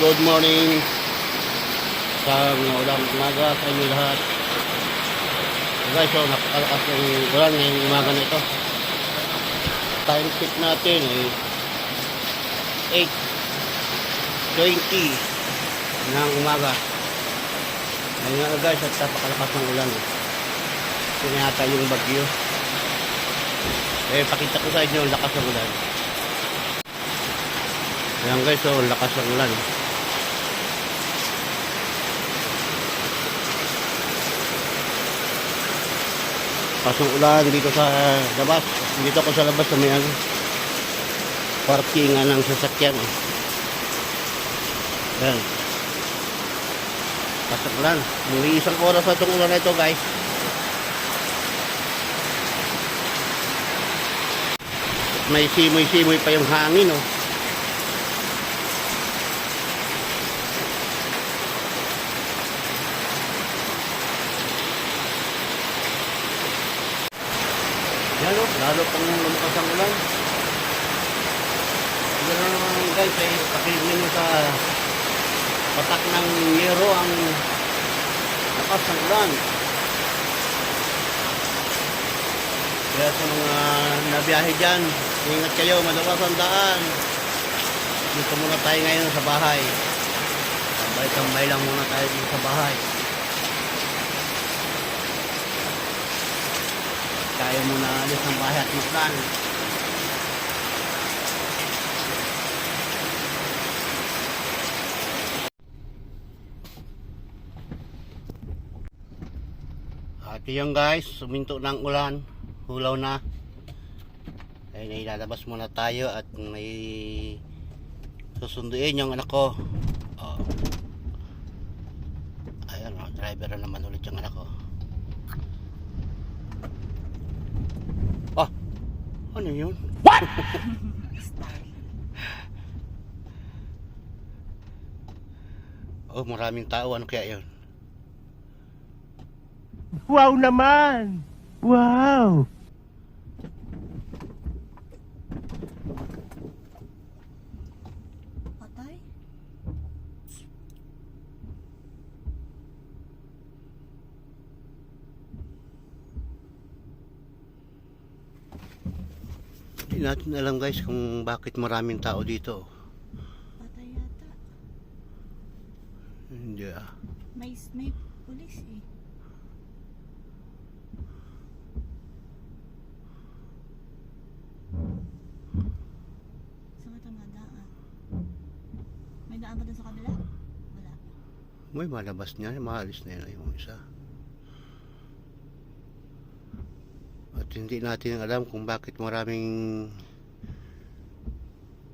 Good morning sa mga ulang umaga sa inyo lahat. Guys, so napakalakas ng ulan ngayong umaga na ito. Time check natin eh 8.20 ng umaga. Ngayon nga guys, at napakalakas ng ulan. Sinata yung bagyo. Eh, pakita ko sa inyo ang lakas ng ulan. Ayan guys, so lakas ng ulan. Pasong ulan dito sa labas. Dito ako sa labas sa may ano, parkingan ng sasakyan. Eh. Ayan. Pasok ulan. Muli isang oras na itong ulan na ito guys. May simoy-simoy pa yung hangin oh. Yan o, lalo pang lumakas ang ulan. Na naman guys, ay pakinig nyo sa patak ng yero ang lakas ng ulan. Kaya sa mga nabiyahe dyan, ingat kayo, madalas ang daan. Dito muna tayo ngayon sa bahay. Tambay-tambay lang muna tayo dito sa bahay. Tayo muna alis ng bahay at maglan. At yun guys, suminto ng ulan. Hulaw na. Ay ilalabas muna tayo at may susunduin yung anak ko. Oh. Ayan, oh, driver na naman ulit yung anak ko. Ano yun? What? oh, maraming tao. Ano kaya yun? Wow naman! Wow! Hindi natin alam guys kung bakit maraming tao dito. Patay yata. Hindi ah. May, may pulis eh. Saan ka tumadaan? May daan ba dun sa kabila? Wala. May malabas niya. Maalis na yun yung isa. At hindi natin alam kung bakit maraming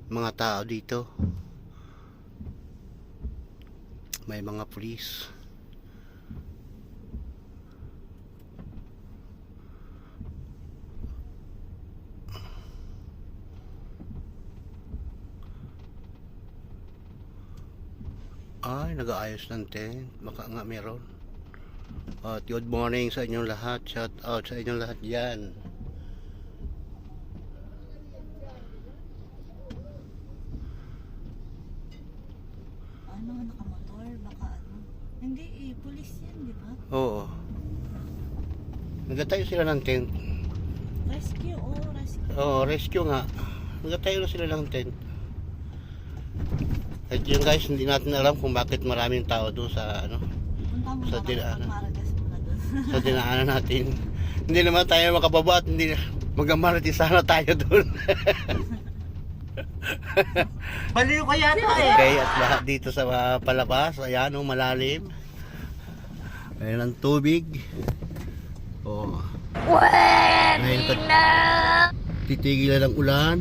mga tao dito. May mga pulis. Ay, nag-aayos ng tent. Baka nga meron. At good morning sa inyong lahat. Shout out sa inyong lahat yan. Ano nakamotor? Baka ano? Hindi eh, pulis yan, di ba? Oo. Nagatayo sila ng tent. Rescue, oh, rescue. Oo, rescue nga. Nagatayo na sila ng tent. At yun guys, hindi natin alam kung bakit maraming tao doon sa ano, sa dinaanan. Sa dinaanan natin. Hindi naman tayo makababa at hindi magamarati sana tayo doon. Baliw ka yata eh! Okay, at lahat dito sa palabas, ayan o, malalim. Ayan ang tubig. Oh. Pwede na! Titigilan ang ulan.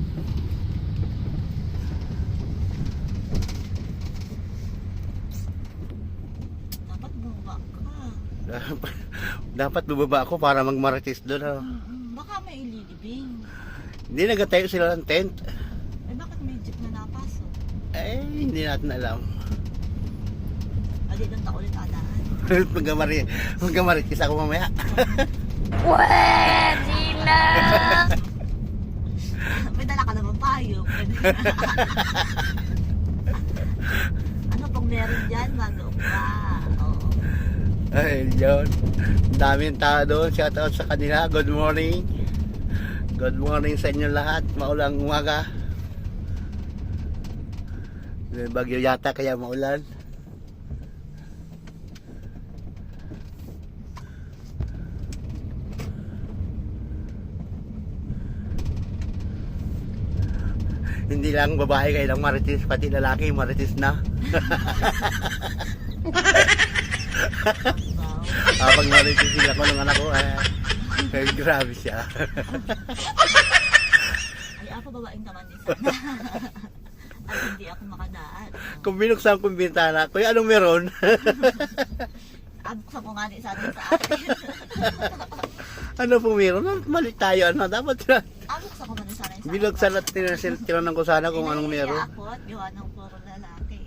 Dapat bumaba ka. Dapat bubaba ako para magmaritis doon. Oh. Mm, Baka may ililibing. Hindi nagatayo sila ng tent. Eh bakit may jeep na napasok? Eh, hindi natin alam. Adi doon ta ulit adaan. Magkamari, magkamaritis ako mamaya. may dala ka naman payo. Pwede. Kung meron dyan. Oo. Ay, yun. Daming tao doon. Shout out sa kanila. Good morning. Good morning sa inyo lahat. Maulang umaga. Bagyo yata kaya maulan. Hindi lang babae kayo lang maritis, pati lalaki maritis na. Habang maritis sila ko ng anak ko, eh, eh, grabe siya. Ay, ako babaeng naman din sana. At hindi ako makadaan. Kung binuksan kong bintana, kuya anong meron? Abuksan ko nga din sana sa akin. ano po meron? Mali tayo, ano? Dapat na. Abuksan ko man din sana sa Binuksan at tinasil- tinanong ko sana kung anong meron. Ako at gawa ng puro lalaki.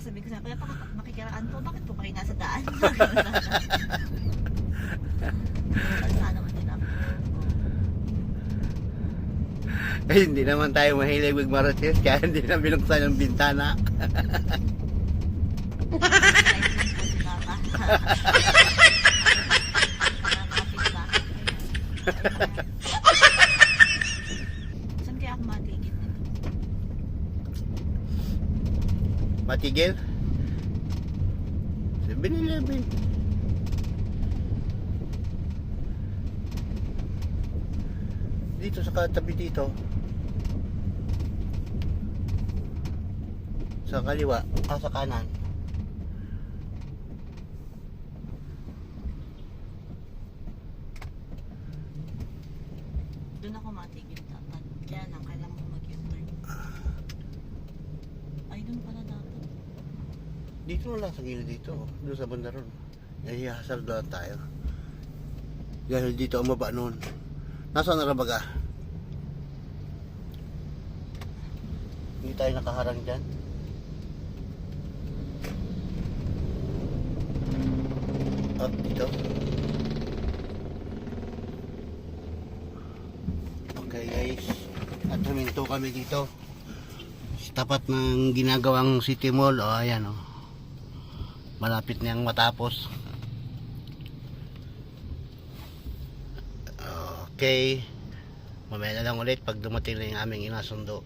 sabi ko sa kaya bakit makikiraan po, bakit po kayo nasa daan? Sana naman din ako. Eh, hindi naman tayo mahilig magmaratis, kaya hindi na binuksan yung bintana. Saan kaya ako matigil? Matigil? 7-Eleven. Dito sa katabi dito. Sa kaliwa, ah, sa kanan. Doon ako matigil dapat. Kaya lang, kailangan mo mag-U-turn. Ay, doon pala dapat. Dito na sa gilid dito. Doon sa banda ron. Ihahasal doon tayo. Dahil dito ang baba noon. Nasaan na rabaga? Hindi tayo nakaharang dyan. Up dito. Okay guys. At huminto kami dito. Sa tapat ng ginagawang city mall. O ayan o. Malapit niyang matapos. Okay. Mamaya na lang ulit pag dumating na yung aming inasundo.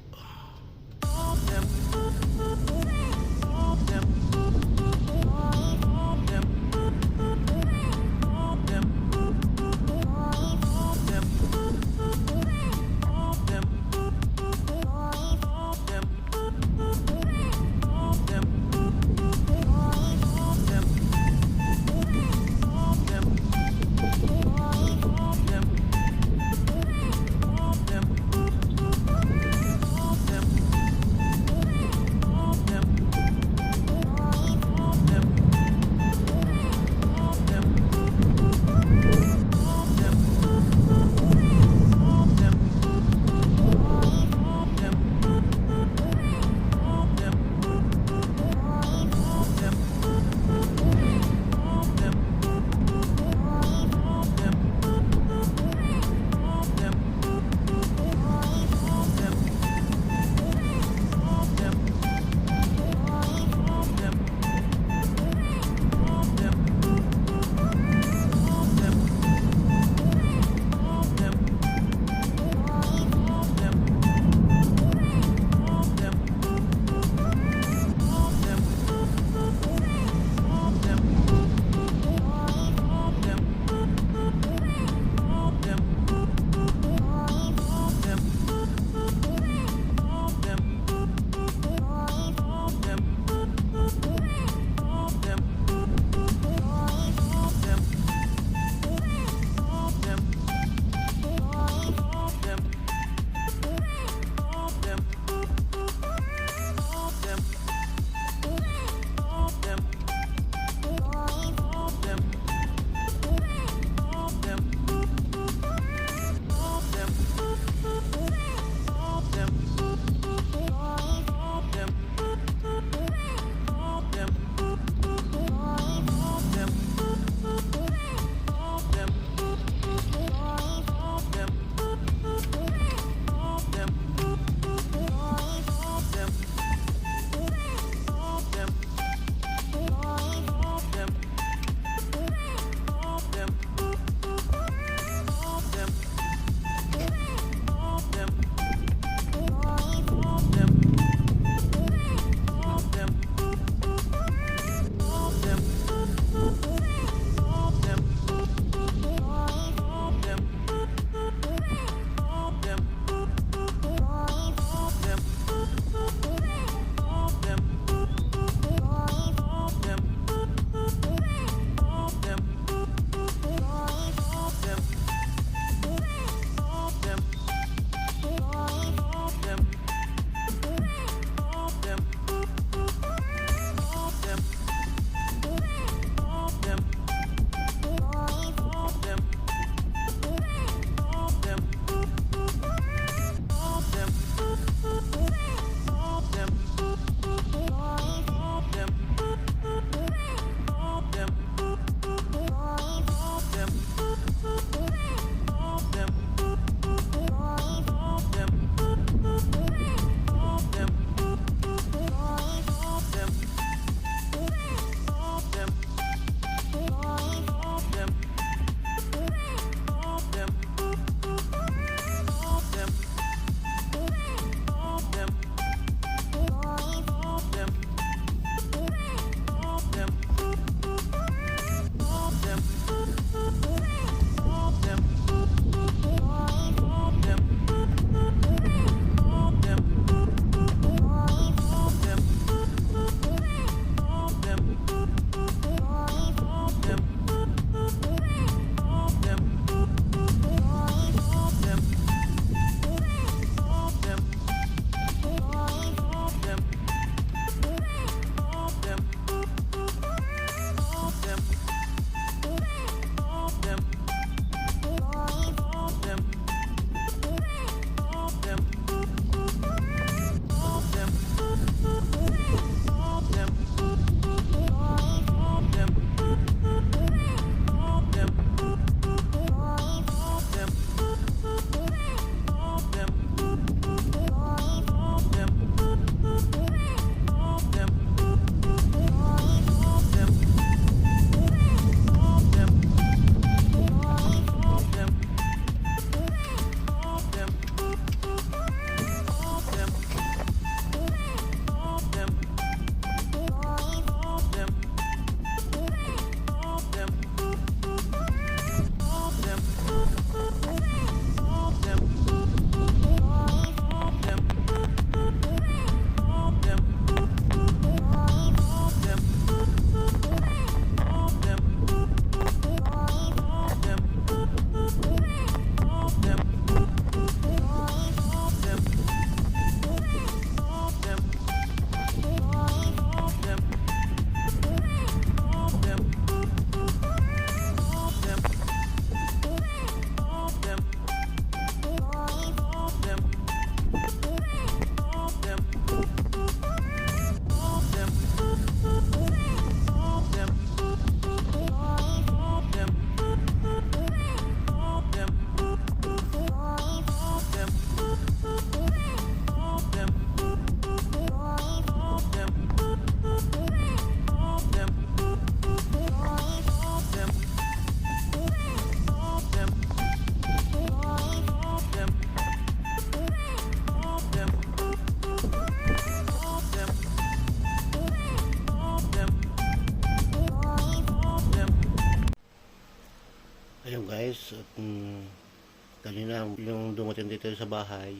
Kanina yung dumating dito sa bahay,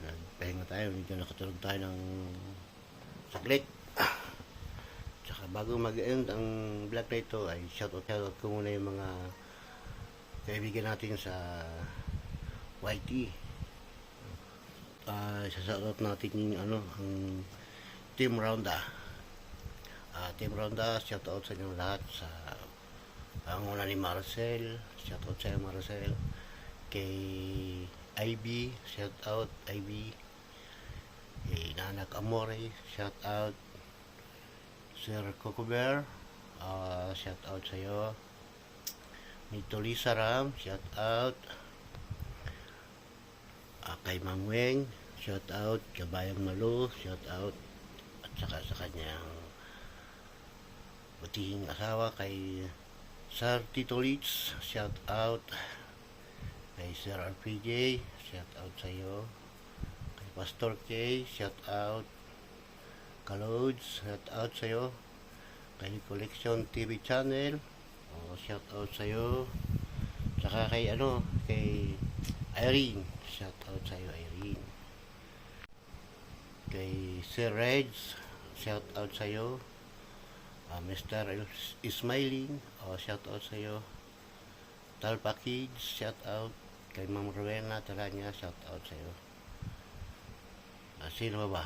nagpahinga tayo, medyo nakatulog tayo ng saglit. Tsaka bago mag-end ang vlog na ito ay shoutout shoutout ko muna yung mga kaibigan natin sa YT. Ah, shoutout natin yung ano, ang Team Ronda. Ah, Team Ronda, shoutout sa inyo lahat sa ang una ni Marcel, shoutout sa iyo Marcel. Kay IB, shoutout IB. Kay Nanak Amore, shoutout. Sir Coco Bear, uh, shoutout sa iyo. Nito Lisa Ram, shoutout. Ah, kay Ma'am Weng, shoutout. Kabayang Malo, shoutout. At saka sa kanyang butihing asawa kay Sir Tito Litz, shout out. Kay Sir RPJ, shout out sa iyo. Kay Pastor K, shout out. Kalods, shout out sa iyo. Kay Collection TV channel, oh, shout out sa iyo. Saka kay ano, kay Irene, shout out sa iyo Irene. Kay Sir Reds, shout out sa iyo. Ah, Mr. Is- Ismailing, oh, shout out sa iyo. Talpa Kids, shout out. Kay Ma'am Rowena Taranya, shout out sa iyo. Ah, sino ba ba?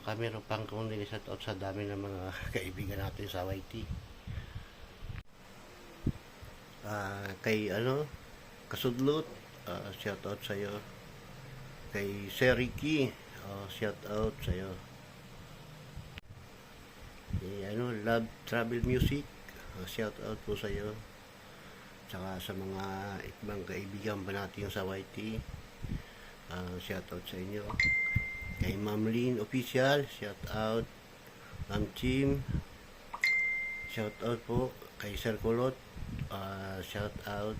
Baka meron pang kundi shout out sa dami ng mga kaibigan natin sa YT. Ah, kay ano, Kasudlot, ah, shout out sa iyo. Kay Sir Ricky, oh, shout out sa iyo. Eh, ano, Love Travel Music. Uh, shout out po sa iyo. Tsaka sa mga ibang kaibigan ba natin sa YT. Uh, shout out sa inyo. Kay Ma'am Lynn Official, shout out. Ma'am Chim, shout out po. Kay Sir Kulot, uh, shout out.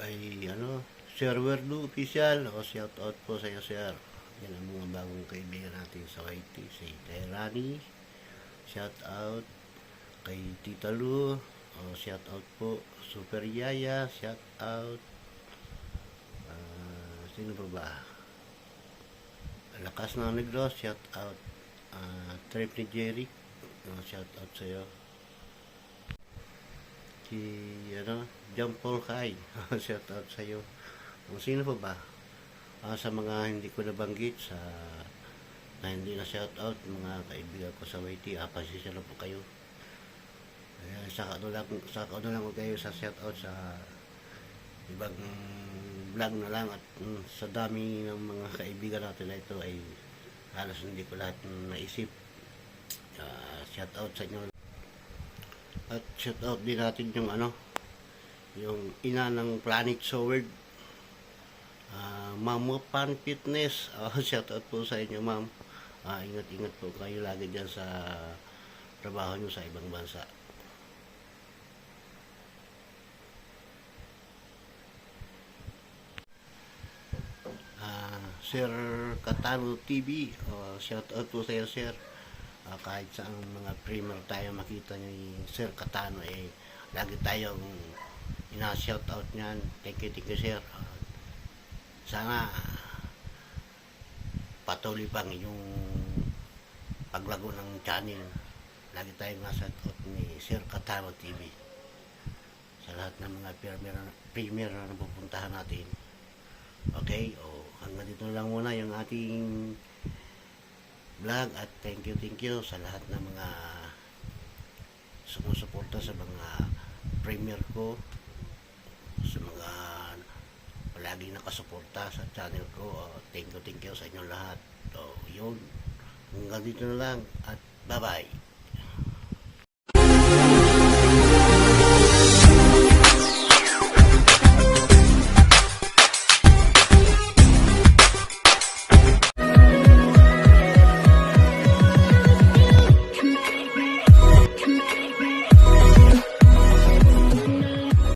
Kay ano, Sir Werdu Official, o shout out po sa iyo, Sir. Yan ang mga bagong kaibigan natin sa YT. Si Tehrani, shout out. Kay Tita Lu, oh, shout out po. Super Yaya, shout out. Ah, sino pa ba? Lakas na Negros, shout out. Ah, Trip ni Jerry, oh, shout out sa iyo. Si, ano, John Paul Kai, shout out sa iyo. Kung sino pa ba? Ah, sa mga hindi ko nabanggit sa na hindi na shout out mga kaibigan ko sa YT, ah, pasisya po kayo. Kaya saka ano lang, saka ano lang ko kayo sa shout out sa ibang vlog na lang at mm, sa dami ng mga kaibigan natin na ito ay halos hindi ko lahat naisip. Ah, shout out sa inyo. At shout out din natin yung ano, yung ina ng Planet Sword Ah, Ma'am Pan Fitness. Ah, shout out po sa inyo, ma'am. Ah, ingat-ingat po kayo lagi diyan sa trabaho nyo sa ibang bansa. Ah, Sir Katano TV. Oh, shout out po sa iyo, sir. Ah, kahit sa mga premier tayo makita niyo yung Sir Katano eh lagi tayong ina-shout out niyan. Thank you, thank you, sir. Sana patuloy pang yung paglago ng channel. Lagi tayong nasa kot ni Sir Katano TV. Sa lahat ng mga premier, premier na napupuntahan natin. Okay? O, hanggang dito lang muna yung ating vlog at thank you, thank you sa lahat ng mga sumusuporta sa mga premier ko sa mga palagi nakasuporta sa channel ko. Oh, thank you, thank you sa inyo lahat. So, yun. Hanggang dito na lang at bye-bye.